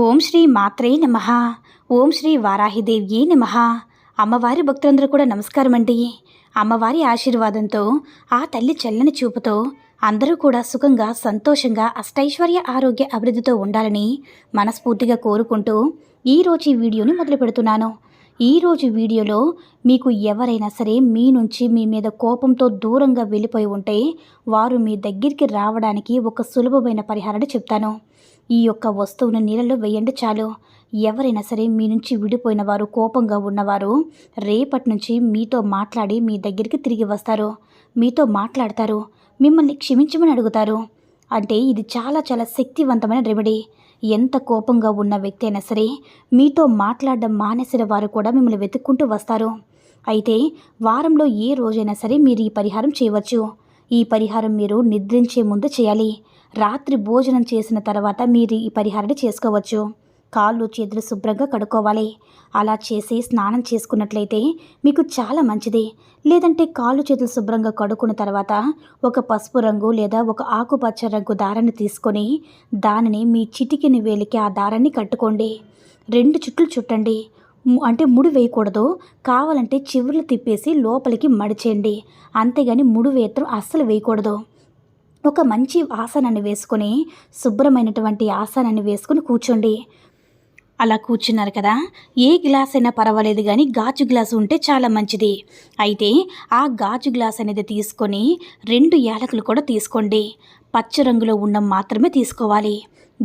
ఓం శ్రీ మాత్రే నమ. ఓం శ్రీ వారాహిదేవ్యే నమ. అమ్మవారి భక్తులందరూ కూడా నమస్కారం అండి. అమ్మవారి ఆశీర్వాదంతో ఆ తల్లి చల్లని చూపుతో అందరూ కూడా సుఖంగా సంతోషంగా అష్టైశ్వర్య ఆరోగ్య అభివృద్ధితో ఉండాలని మనస్ఫూర్తిగా కోరుకుంటూ ఈరోజు ఈ వీడియోని మొదలు పెడుతున్నాను. ఈరోజు వీడియోలో మీకు ఎవరైనా సరే మీ నుంచి మీ మీద కోపంతో దూరంగా వెళ్ళిపోయి ఉంటే వారు మీ దగ్గరికి రావడానికి ఒక సులభమైన పరిహారాన్ని చెప్తాను. ఈ యొక్క వస్తువును నీళ్ళలో వేయండి చాలు. ఎవరైనా సరే మీ నుంచి విడిపోయిన వారు కోపంగా ఉన్నవారు రేపటి నుంచి మీతో మాట్లాడి మీ దగ్గరికి తిరిగి వస్తారు. మీతో మాట్లాడతారు. మిమ్మల్ని క్షమించమని అడుగుతారు. అంటే ఇది చాలా చాలా శక్తివంతమైన రెమెడీ. ఎంత కోపంగా ఉన్న వ్యక్తి అయినా సరే మీతో మాట్లాడడం మానేసిన వారు కూడా మిమ్మల్ని వెతుక్కుంటూ వస్తారు. అయితే వారంలో ఏ రోజైనా సరే మీరు ఈ పరిహారం చేయవచ్చు. ఈ పరిహారం మీరు నిద్రించే ముందు చేయాలి. రాత్రి భోజనం చేసిన తర్వాత మీరు ఈ పరిహారాన్ని చేసుకోవచ్చు. కాళ్ళు చేతులు శుభ్రంగా కడుక్కోవాలి. అలా చేసి స్నానం చేసుకున్నట్లయితే మీకు చాలా మంచిది. లేదంటే కాళ్ళు చేతులు శుభ్రంగా కడుక్కున్న తర్వాత ఒక పసుపు రంగు లేదా ఒక ఆకుపచ్చ రంగు దారాన్ని తీసుకొని దానిని మీ చిటికిని వేలికి ఆ దారాన్ని కట్టుకోండి. రెండు చుట్లు చుట్టండి. అంటే ముడి వేయకూడదు. కావాలంటే చివర్లు తిప్పేసి లోపలికి మడిచేయండి. అంతేగాని ముడి వేత్రం అస్సలు వేయకూడదు. ఒక మంచి ఆసనాన్ని వేసుకొని శుభ్రమైనటువంటి ఆసనాన్ని వేసుకొని కూర్చోండి. అలా కూర్చున్నారు కదా. ఏ గ్లాస్ అయినా పర్వాలేదు కానీ గాజు గ్లాసు ఉంటే చాలా మంచిది. అయితే ఆ గాజు గ్లాస్ అనేది తీసుకొని రెండు యాలకులు కూడా తీసుకోండి. పచ్చ రంగులో ఉన్న మాత్రమే తీసుకోవాలి.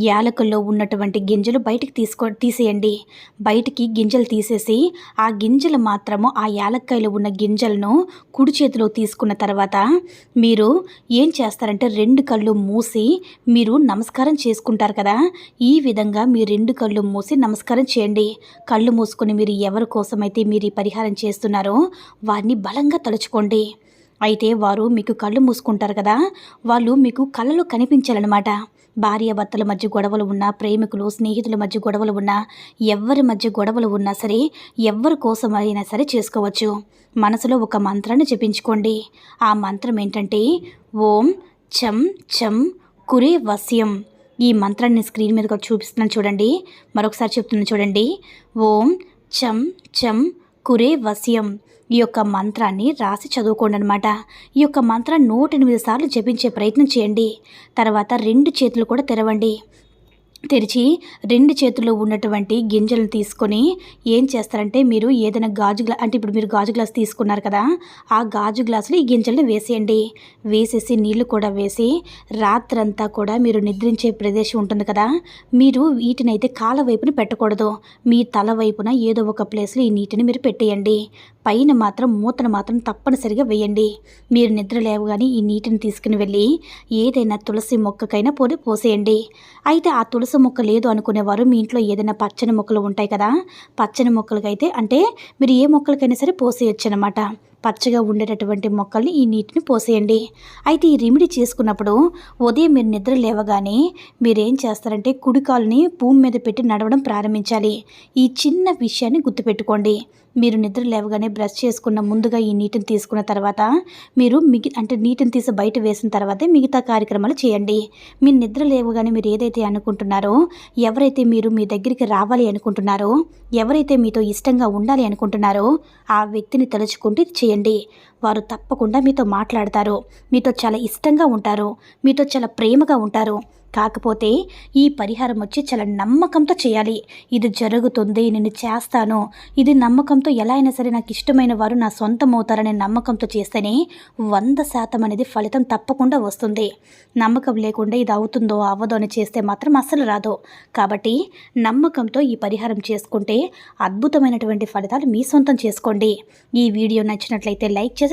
యాలకుల్లో ఉన్నటువంటి గింజలు బయటికి తీసుకో తీసేయండి. బయటికి గింజలు తీసేసి ఆ గింజలు మాత్రము ఆ యాలక్కాయలో ఉన్న గింజలను కుడి చేతిలో తీసుకున్న తర్వాత మీరు ఏం చేస్తారంటే రెండు కళ్ళు మూసి మీరు నమస్కారం చేసుకుంటారు కదా. ఈ విధంగా మీ రెండు కళ్ళు మూసి నమస్కారం చేయండి. కళ్ళు మూసుకొని మీరు ఎవరి కోసమైతే మీరు ఈ పరిహారం చేస్తున్నారో వారిని బలంగా తలుచుకోండి. అయితే వారు మీకు కళ్ళు మూసుకుంటారు కదా? వాళ్ళు మీకు కళ్ళలో కనిపించాలన్నమాట. భార్య భర్తల మధ్య గొడవలు ఉన్నా ప్రేమికులు స్నేహితుల మధ్య గొడవలు ఉన్నా ఎవరి మధ్య గొడవలు ఉన్నా సరే ఎవరి కోసం అయినా సరే చేసుకోవచ్చు. మనసులో ఒక మంత్రాన్ని చెప్పించుకోండి ఆ మంత్రం ఏంటంటే ఓం చం చం కురే వస్యం. ఈ మంత్రాన్ని స్క్రీన్ మీద చూపిస్తున్నాను చూడండి. మరొకసారి చెప్తున్నాను చూడండి. ఓం చం చం కురే వస్యం. ఈ యొక్క మంత్రాన్ని రాసి చదువుకోండి అనమాట ఈ యొక్క మంత్రాన్ని నూట ఎనిమిది సార్లు జపించే ప్రయత్నం చేయండి. తర్వాత రెండు చేతులు కూడా తెరవండి. తెరిచి రెండు చేతుల్లో ఉన్నటువంటి గింజలను తీసుకొని ఏం చేస్తారంటే మీరు ఏదైనా గాజు గ్లా అంటే ఇప్పుడు మీరు గాజు గ్లాస్ తీసుకున్నారు కదా ఆ గాజు గ్లాసులు ఈ గింజలను వేసేయండి. వేసేసి నీళ్ళు కూడా వేసి రాత్రంతా కూడా మీరు నిద్రించే ప్రదేశం ఉంటుంది కదా మీరు వీటినైతే కాల వైపున పెట్టకూడదు. మీ తల వైపున ఏదో ఒక ప్లేస్లో ఈ నీటిని మీరు పెట్టేయండి. పైన మాత్రం మూతను మాత్రం తప్పనిసరిగా వేయండి. మీరు నిద్ర లేవగానే ఈ నీటిని తీసుకుని వెళ్ళి ఏదైనా తులసి మొక్కకైనా పోని పోసేయండి. అయితే ఆ తులసి మొక్క లేదు అనుకునేవారు మీ ఇంట్లో ఏదైనా పచ్చని మొక్కలు ఉంటాయి కదా పచ్చని మొక్కలకైతే అంటే మీరు ఏ మొక్కలకైనా సరే పోసేయచ్చు అనమాట పచ్చగా ఉండేటటువంటి మొక్కల్ని ఈ నీటిని పోసేయండి. అయితే ఈ రెమెడీ చేసుకున్నప్పుడు ఉదయం మీరు నిద్ర లేవగానే మీరేం చేస్తారంటే కుడికాలుని భూమి మీద పెట్టి నడవడం ప్రారంభించాలి. ఈ చిన్న విషయాన్ని గుర్తుపెట్టుకోండి. మీరు నిద్ర లేవగానే బ్రష్ చేసుకున్న ముందుగా ఈ నీటిని తీసుకున్న తర్వాత మీరు మిగి అంటే నీటిని తీసి బయట వేసిన తర్వాతే మిగతా కార్యక్రమాలు చేయండి. మీరు నిద్ర లేవగానే మీరు ఏదైతే అనుకుంటున్నారో ఎవరైతే మీరు మీ దగ్గరికి రావాలి అనుకుంటున్నారో ఎవరైతే మీతో ఇష్టంగా ఉండాలి అనుకుంటున్నారో ఆ వ్యక్తిని తలుచుకుంటూ చేయండి. తెలియజేయండి వారు తప్పకుండా మీతో మాట్లాడతారు. మీతో చాలా ఇష్టంగా ఉంటారు. మీతో చాలా ప్రేమగా ఉంటారు. కాకపోతే ఈ పరిహారం వచ్చి చాలా నమ్మకంతో చేయాలి. ఇది జరుగుతుంది నేను చేస్తాను. ఇది నమ్మకంతో ఎలా అయినా సరే నాకు ఇష్టమైన వారు నా సొంతం అవుతారనే నమ్మకంతో చేస్తేనే వంద శాతం అనేది ఫలితం తప్పకుండా వస్తుంది. నమ్మకం లేకుండా ఇది అవుతుందో అవ్వదో అని చేస్తే మాత్రం అస్సలు రాదు. కాబట్టి నమ్మకంతో ఈ పరిహారం చేసుకుంటే అద్భుతమైనటువంటి ఫలితాలు మీ సొంతం చేసుకోండి. ఈ వీడియో నచ్చినట్లయితే లైక్ చేసి